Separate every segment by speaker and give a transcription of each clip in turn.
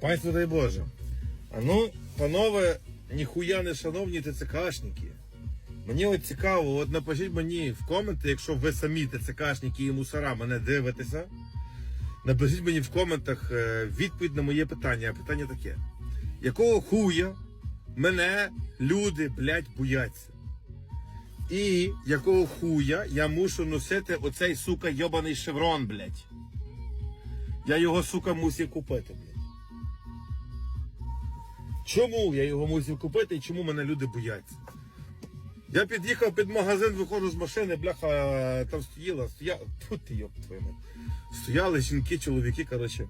Speaker 1: Панство дай Боже. А ну, панове, ніхуя не шановні ТЦКшники. Мені от цікаво, от напишіть мені в коменти, якщо ви самі ТЦКшники і мусора мене дивитеся. Напишіть мені в коментах е, відповідь на моє питання. А питання таке: якого хуя мене люди, блядь, бояться? І якого хуя я мушу носити оцей сука йобаний шеврон, блядь? Я його, сука, мусив купити, блядь. Чому я його мусив купити і чому мене люди бояться? Я під'їхав під магазин, виходжу з машини, бляха, там стояла, стояла, тут йоп твою мать. Стояли жінки, чоловіки, коротше.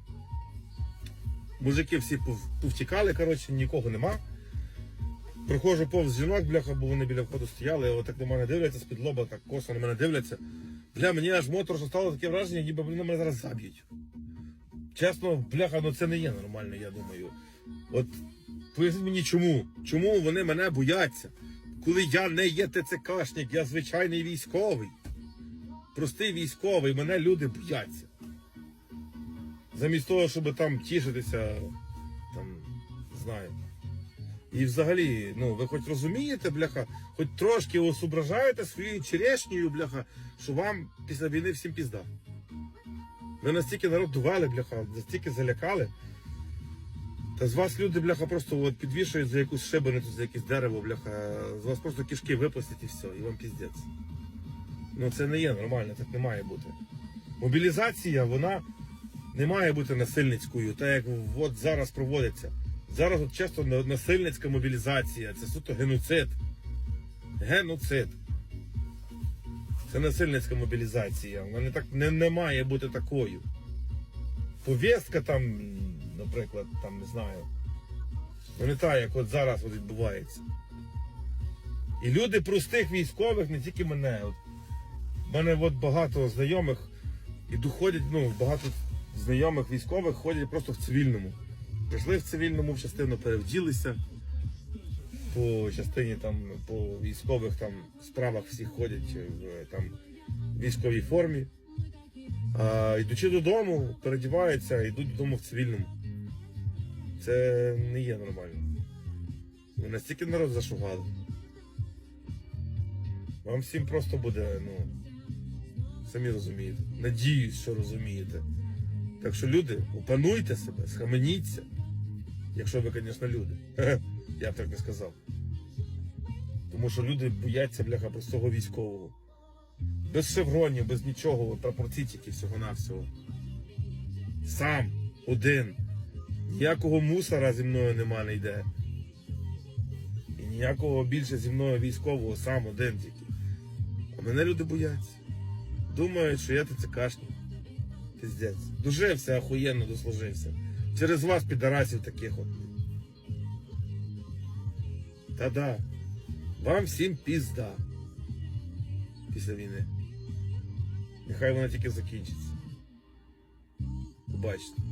Speaker 1: Мужики всі повтікали, коротше, нікого нема. Проходжу повз жінок, бляха, бо вони біля входу стояли, отак на мене дивляться з-під лоба, так косо на мене дивляться. Бля, мені аж моторошно стало таке враження, ніби вони мене зараз заб'ють. Чесно, бляха, ну це не є нормально, я думаю. От поясніть мені чому? Чому вони мене бояться? Коли я не є ТЦКшник, я звичайний військовий. Простий військовий, мене люди бояться. Замість того, щоб там тішитися, там, знаю. І взагалі, ну, ви хоч розумієте, бляха, хоч трошки осображаєте своєю черешнею, бляха, що вам після війни всім пізда. Ви настільки народ довели, бляха, настільки залякали. Та з вас люди, бляха, просто от підвішують за якусь шибеницю, за якесь дерево, бляха, з вас просто кишки випустять і все, і вам піздець. Ну це не є нормально, так не має бути. Мобілізація, вона не має бути насильницькою, так як от зараз проводиться. Зараз от часто насильницька мобілізація, це суто геноцид. Геноцид. Це насильницька мобілізація. Вона не, так, не, не має бути такою. Повістка там, наприклад, там не знаю. Ну не та, як от зараз от відбувається. І люди простих військових, не тільки мене. От, в мене от багато знайомих і доходять, ну, багато знайомих військових ходять просто в цивільному. Прийшли в цивільному в частину, перевділися. По частині там, по військових там справах всі ходять в там, військовій формі. А йдучи додому, передіваються, йдуть додому в цивільному. Це не є нормально. Ви настільки народ зашугали. Вам всім просто буде, ну, самі розумієте. Надіюсь, що розумієте. Так що люди, опануйте себе, схаменіться. Якщо ви, звісно, люди. Я б так не сказав. Тому що люди бояться, бляха, простого військового. Без шевронів, без нічого, от прапорці тільки всього-навсього. Сам, один. Ніякого мусора зі мною нема не йде. І ніякого більше зі мною військового, сам один тільки. А мене люди бояться. Думають, що я ТЦКшник. Піздець. Дожився, охуєнно дослужився. Через вас, підарасів таких от. Та-да. Вам всім пізда. Після війни. Нехай вона тільки закінчиться. Побачите.